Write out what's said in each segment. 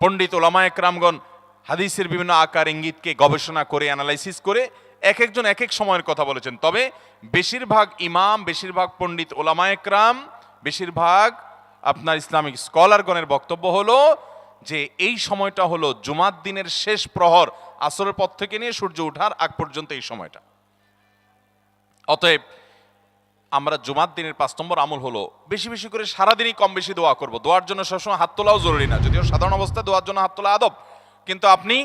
পণ্ডিত ওলামা একরামগণ হাদিসের বিভিন্ন আকার ইঙ্গিতকে গবেষণা করে অ্যানালাইসিস করে এক একজন এক এক সময়ের কথা বলেছেন। তবে বেশিরভাগ ইমাম, বেশিরভাগ পণ্ডিত ওলামা একরাম, বেশিরভাগ আপনার ইসলামিক স্কলারগণের বক্তব্য হলো যে এই সময়টা হলো জুমার দিনের শেষ প্রহর, আসরের পথ থেকে নিয়ে সূর্য ওঠার আগ পর্যন্ত এই সময়টা। অতএব আমরা জুমার দিনের পাঁচ নম্বর আমল হলো, বেশি বেশি করে সারাদিনই কম বেশি দোয়া করব। দোয়ার জন্য সবসময় হাত তোলাও জরুরি না, যদিও সাধারণ অবস্থায় দোয়ার জন্য হাত তোলা আদব। কিন্তু আপনি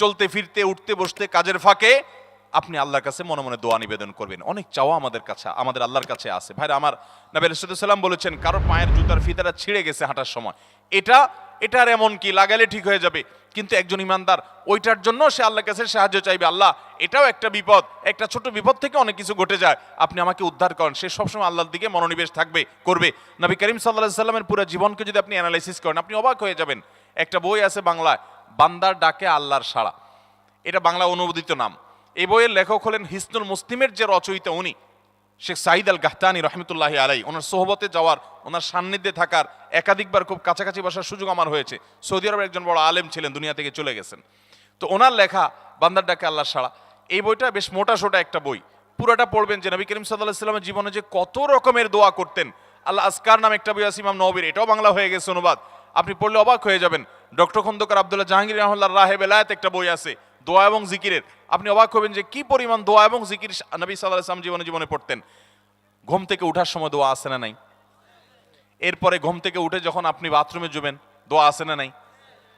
চলতে, ফিরতে, উঠতে, বসতে, কাজের ফাঁকে আপনি আল্লাহর কাছে মনে মনে দোয়া নিবেদন করবেন। অনেক চাওয়া আমাদের কাছে, আমাদের আল্লাহর কাছে আছে। ভাইরা, আমার নবী সাল্লাম বলেছেন, কারও পায়ের জুতার ফিতাটা ছিঁড়ে গেছে হাঁটার সময়। এটা এটার এমন কি? লাগালে ঠিক হয়ে যাবে। কিন্তু একজন ইমানদার, ওইটার জন্য সে আল্লাহর কাছে সাহায্য চাইবে। আল্লাহ, এটাও একটা বিপদ। একটা ছোট বিপদ থেকে অনেক কিছু ঘটে যায়। আপনি আমাকে উদ্ধার করেন। সে সবসময় আল্লাহর দিকে মনোনিবেশ থাকবে, করবে। নবী করিম সাল্লাহ সাল্লামের পুরো জীবনকে যদি আপনি অ্যানালাইসিস করেন, আপনি অবাক হয়ে যাবেন। একটা বই আছে বাংলায়, বান্দার ডাকে আল্লাহর সাড়া। এটা বাংলা অনুমোদিত নাম। এই বইয়ের লেখক হলেন হিসনুল মুসলিমের যে রচয়িতা উনি। শেখ সাইদ আল গাহতানি রহমতুল্লাহ আলাই ওনার সোহবতে যাওয়ার, ওনার সান্নিধ্যে থাকার, একাধিকবার খুব কাছাকাছি বসার সুযোগ আমার হয়েছে। সৌদি আরবের একজন বড় আলেম ছিলেন, দুনিয়া থেকে চলে গেছেন। তো ওনার লেখা, বান্দার ডাকে আল্লাহ সাড়া, এই বইটা বেশ মোটা সোটা একটা বই। পুরোটা পড়বেন যে নবী করিম সাল্লাহ সাল্লামের জীবনে যে কত রকমের দোয়া করতেন। আল্লাহ আসকার নাম একটা বই আছে, ইমাম নবীর, এটাও বাংলা হয়ে গেছে অনুবাদ। আপনি পড়লে অবাক হয়ে যাবেন। ডক্টর খন্দকার আবদুল্লাহ জাহাঙ্গীর রহমুল্লাহ রাহে বেলায়েত একটা বই আছে দোয়া এবং জিকিরের। আপনি অবাক হবেন যে কি পরিমাণ দোয়া এবং জিকির নবী সাল্লাহ ইসলাম জীবনে জীবনে পড়তেন। ঘুম থেকে উঠার সময় দোয়া আসে না নাই? এরপরে ঘুম থেকে উঠে যখন আপনি বাথরুমে যাবেন দোয়া আসে না নাই?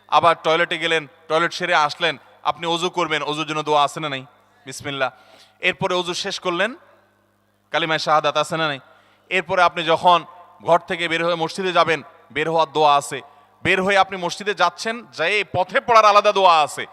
আবার টয়লেটে গেলেন, টয়লেট সেরে আসলেন, আপনি অজু করবেন, অজুর জন্য দোয়া আসে না নাই? বিসমিল্লা এরপরে অজু শেষ করলেন, কালিমায় শাহাদাত আসে না নাই? এরপরে আপনি যখন ঘর থেকে বের হয়ে মসজিদে যাবেন, বের হওয়ার দোয়া আছে। বের হয়ে আপনি মসজিদে যাচ্ছেন যাই পথে পড়ার আলাদা দোয়া আছে।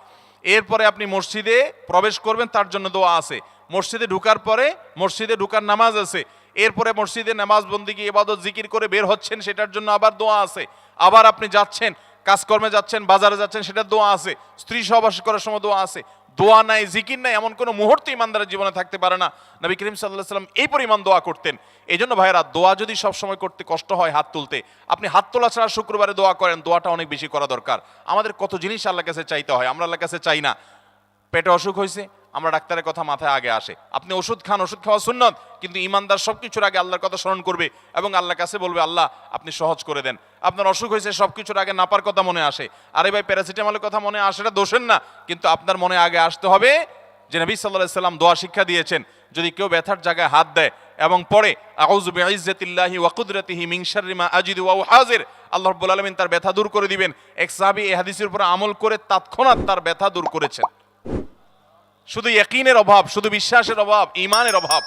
এরপরে আপনি মসজিদে প্রবেশ করবেন, তার জন্য দোয়া আছে। মসজিদে ঢুকার পরে, মসজিদে ঢুকার নামাজ আছে। এরপরে মসজিদে নামাজ বন্দিকে ইবাদত, জিকির করে বের হচ্ছেন, সেটার জন্য আবার দোয়া আছে। আবার আপনি যাচ্ছেন, কাজকর্মে যাচ্ছেন, বাজারে যাচ্ছেন সেটার দোয়া আছে। স্ত্রী সহবাস করার সময় দোয়া আছে। দোয়া নাই, জিকির নাই, এমন কোনো মুহূর্ত ইমানদারের জীবনে থাকতে পারে না। নবী করিম সাল্লাহ সাল্লাম এই পরিমাণ দোয়া করতেন। এই জন্য ভাইয়েরা, দোয়া যদি সবসময় করতে কষ্ট হয় হাত তুলতে, আপনি হাত তোলা ছাড়া শুক্রবারে দোয়া করেন, দোয়াটা অনেক বেশি করা দরকার। আমাদের কত জিনিস আল্লাহ কাছে চাইতে হয়, আমরা আল্লাহ কাছে চাই না। পেটে অসুখ হয়েছে, আমরা ডাক্তারের কথা মাথায় আগে আসে। আপনি ওষুধ খান, ওষুধ খাওয়া সুন্নত, কিন্তু ইমানদার সব কিছুর আগে আল্লাহর কথা স্মরণ করবে এবং আল্লাহর কাছে বলবে, আল্লাহ, আপনি সহজ করে দেন। আপনার অসুখ হয়েছে সব কিছুর আগে নাপার কথা মনে আসে। আরে ভাই, প্যারাসিটামলের কথা মনে আসে, এটা দোষের না, কিন্তু আপনার মনে আগে আসতে হবে যে নবী সাল্লাহ সাল্লাম দোয়া শিক্ষা দিয়েছেন, যদি কেউ ব্যথার জায়গায় হাত দেয় এবং পরে আউযু বিইজ্জাতিল্লাহি ওয়া কুদরাতিহি মিন শাররি মা আজিদু ওয়া হাজির। আল্লাহ রাব্বুল আলামিন তার ব্যথা দূর করে দিবেন। এক সাহাবী এই হাদিসের উপর আমল করে তৎক্ষণাৎ তার ব্যথা দূর করেছেন। শুধু ইয়াকিনের অভাব, শুধু বিশ্বাসের অভাব ইমানের অভাব।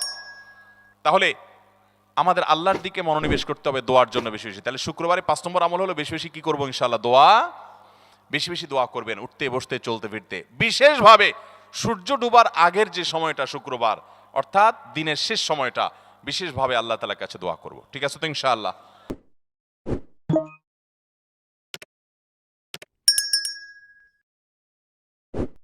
তাহলে আমাদের আল্লাহর দিকে মনোনিবেশ করতে হবে দোয়ার জন্য বেশি বেশি। তাহলে শুক্রবারে পাঁচ নম্বর আমল হলো বেশি বেশি কি করব ইনশাল্লাহ দোয়া। বেশি বেশি দোয়া করবেন, উঠতে, বসতে, চলতে, ফিরতে। বিশেষভাবে সূর্য ডুবার আগের যে সময়টা শুক্রবার, অর্থাৎ দিনের শেষ সময়টা, বিশেষভাবে আল্লাহ তালার কাছে দোয়া করব। ঠিক আছে তো ইনশাআল্লাহ?